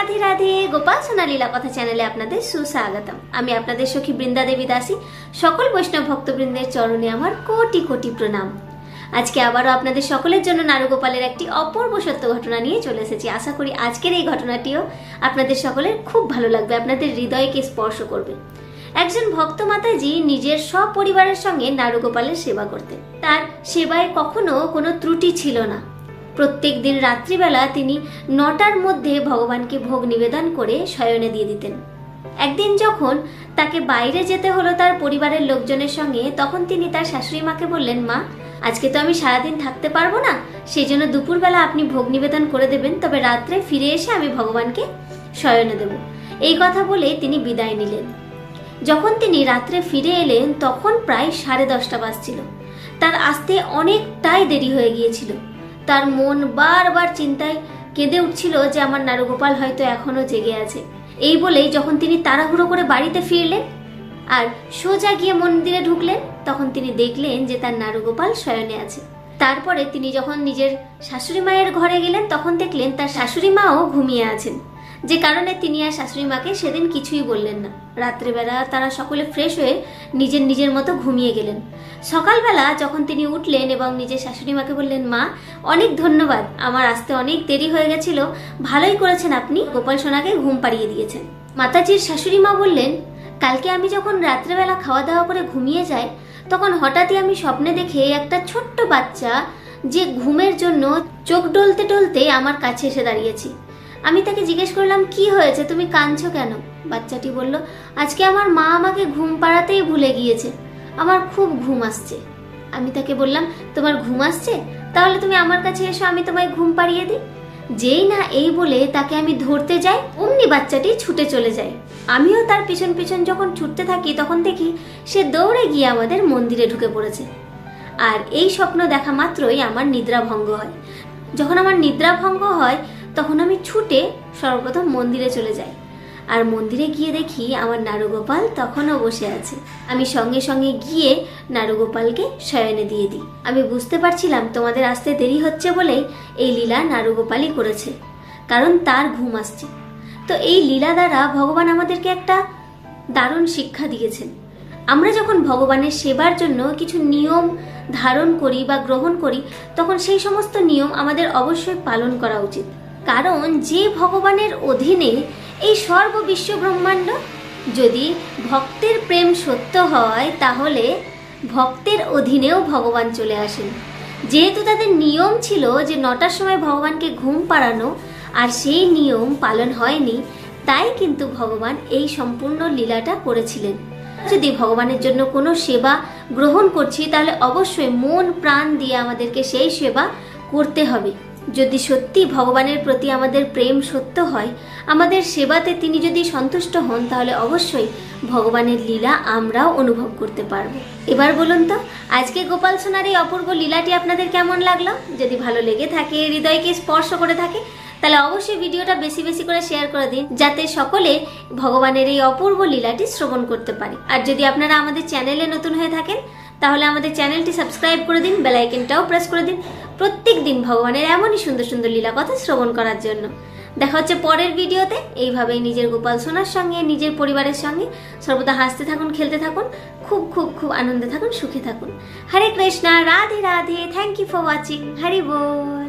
রাধে রাধে। গোপাল সোনালীলা কথা চ্যানেলে আপনাদের সুস্বাগতম। আমি আপনাদের সখী বৃন্দা দেবী দাসী। সকল বৈষ্ণব ভক্তবৃন্দের চরণে আমার কোটি কোটি প্রণাম। আজকে আবারও আপনাদের সকলের জন্য নারুগোপালের একটি অপূর্ব সত্য ঘটনা নিয়ে চলে এসেছি। আশা করি আজকের এই ঘটনাটিও আপনাদের সকলের খুব ভালো লাগবে, আপনাদের হৃদয়কে স্পর্শ করবে। একজন ভক্ত মাতাজি নিজের সব পরিবারের সঙ্গে নারুগোপালের সেবা করতেন। তার সেবায় কখনো কোনো ত্রুটি ছিল না। প্রত্যেক দিন রাত্রিবেলা তিনি নটার মধ্যে ভগবানকে ভোগ নিবেদন করে শয়নে দিয়ে দিতেন। একদিন যখন তাকে বাইরে যেতে হলো তার পরিবারের লোকজনের সঙ্গে, তখন তিনি তার শাশুড়ি মাকে বললেন, মা, আজকে তো আমি সারাদিন থাকতে পারব না সেই জন্য দুপুরবেলা আপনি ভোগ নিবেদন করে দেবেন, তবে রাত্রে ফিরে এসে আমি ভগবানকে শয়নে দেব। এই কথা বলে তিনি বিদায় নিলেন। যখন তিনি রাত্রে ফিরে এলেন, তখন প্রায় সাড়ে দশটা বাজছিল। তার আসতে অনেকটাই দেরি হয়ে গিয়েছিল। তার মন বারবার চিন্তায় কেঁদে উঠছিল যে আমার নারুগোপাল হয়তো এখনও জেগে আছে। এই বলেই যখন তিনি তাড়াহুড়ো করে বাড়িতে ফিরলেন আর সোজা গিয়ে মন্দিরে ঢুকলেন, তখন তিনি দেখলেন যে তার নারুগোপাল শয়নে আছে। তারপরে তিনি যখন নিজের শাশুড়ি মায়ের ঘরে গেলেন, তখন দেখলেন তার শাশুড়ি মাও ঘুমিয়ে আছেন। যে কারণে তিনি আর শাশুড়ি মাকে সেদিন কিছুই বললেন না। রাত্রেবেলা তারা সকলে ফ্রেশ হয়ে নিজের নিজের মতো ঘুমিয়ে গেলেন। সকালবেলা যখন তিনি উঠলেন এবং নিজের শাশুড়ি মাকে বললেন, মা, অনেক ধন্যবাদ, আমার আসতে অনেক দেরি হয়ে গেছিল। ভালোই করেছেন আপনি, গোপাল সোনাকে ঘুম পাড়িয়ে দিয়েছেন। মাতাজির শাশুড়ি মা বললেন, কালকে আমি যখন রাত্রেবেলা খাওয়া দাওয়া করে ঘুমিয়ে যাই, তখন হঠাৎই আমি স্বপ্নে দেখে একটা ছোট্ট বাচ্চা যে ঘুমের জন্য চোখ ডলতে ডলতে আমার কাছে এসে দাঁড়িয়েছি। আমি তাকে জিজ্ঞেস করলাম, কি হয়েছে? তুমি কাঁদছো কেন? বাচ্চাটি বলল, আজকে আমার মা আমাকে ঘুম পাড়াতেই ভুলে গিয়েছে। আমার খুব ঘুম আসছে। আমি তাকে বললাম, তোমার ঘুম আসছে? তাহলে তুমি আমার কাছে এসো, আমি তোমায় ঘুম পাড়িয়ে দিই। যেই না এই বলে তাকে আমি ধরতে যাই, অমনি বাচ্চাটি ছুটে চলে যায়। আমিও তার পিছন পিছন যখন ছুটতে থাকি, তখন দেখি সে দৌড়ে গিয়ে আমাদের মন্দিরে ঢুকে পড়েছে। আর এই স্বপ্ন দেখা মাত্রই আমার নিদ্রা ভঙ্গ হয়। যখন আমার নিদ্রা ভঙ্গ হয় তখন আমি ছুটে সর্বপ্রথম মন্দিরে চলে যাই। আর মন্দিরে গিয়ে দেখি আমার নারুগোপাল তখনও বসে আছে। আমি সঙ্গে সঙ্গে গিয়ে নারুগোপালকে শয়নে দিয়ে দিই। আমি বুঝতে পারছিলাম তোমাদের আসতে দেরি হচ্ছে বলেই এই লীলা নারুগোপালই করেছে, কারণ তার ঘুম আসছে। তো এই লীলা দ্বারা ভগবান আমাদেরকে একটা দারুণ শিক্ষা দিয়েছেন। আমরা যখন ভগবানের সেবার জন্য কিছু নিয়ম ধারণ করি বা গ্রহণ করি, তখন সেই সমস্ত নিয়ম আমাদের অবশ্যই পালন করা উচিত। কারণ যে ভগবানের অধীনে এই সর্ববিশ্ব ব্রহ্মাণ্ড যদি ভক্তের প্রেম সত্য হয়, তাহলে ভক্তের অধীনেও ভগবান চলে আসেন। যেহেতু তাদের নিয়ম ছিল যে নটার সময় ভগবানকে ঘুম পাড়ানো, আর সেই নিয়ম পালন হয়নি, তাই কিন্তু ভগবান এই সম্পূর্ণ লীলাটা করেছিলেন। যদি ভগবানের জন্য কোনো সেবা গ্রহণ করছি, তাহলে অবশ্যই মন, প্রাণ দিয়ে আমাদেরকে সেই সেবা করতে হবে। যদি সত্যি ভগবানের প্রতি আমাদের প্রেম সত্য হয়, আমাদের সেবাতে তিনি যদি সন্তুষ্ট হন, তাহলে অবশ্যই ভগবানের লীলা আমরাও অনুভব করতে পারব। এবার বলুন তো, আজকে গোপাল সোনার এই অপূর্ব লীলাটি আপনাদের কেমন লাগল? যদি ভালো লেগে থাকে, হৃদয়কে স্পর্শ করে থাকে, তাহলে অবশ্যই ভিডিওটা বেশি বেশি করে শেয়ার করে দিন, যাতে সকলে ভগবানের এই অপূর্ব লীলাটি শ্রবণ করতে পারে। আর যদি আপনারা আমাদের চ্যানেলে নতুন হয়ে থাকেন তাহলে আমাদের চ্যানেলটি সাবস্ক্রাইব করে দিন বেলাইকেনটাও প্রেস করে দিন। প্রত্যেক দিন ভগবানের এমনই সুন্দর সুন্দর লীলা কথা শ্রবণ করার জন্য। দেখা হচ্ছে পরের ভিডিওতে। এইভাবেই নিজের গোপাল সোনার সঙ্গে, নিজের পরিবারের সঙ্গে সর্বদা হাসতে থাকুন, খেলতে থাকুন, খুব খুব খুব আনন্দে থাকুন, সুখে থাকুন। Hare Krishna, Radhe Radhe. Thank you for watching Hari ball.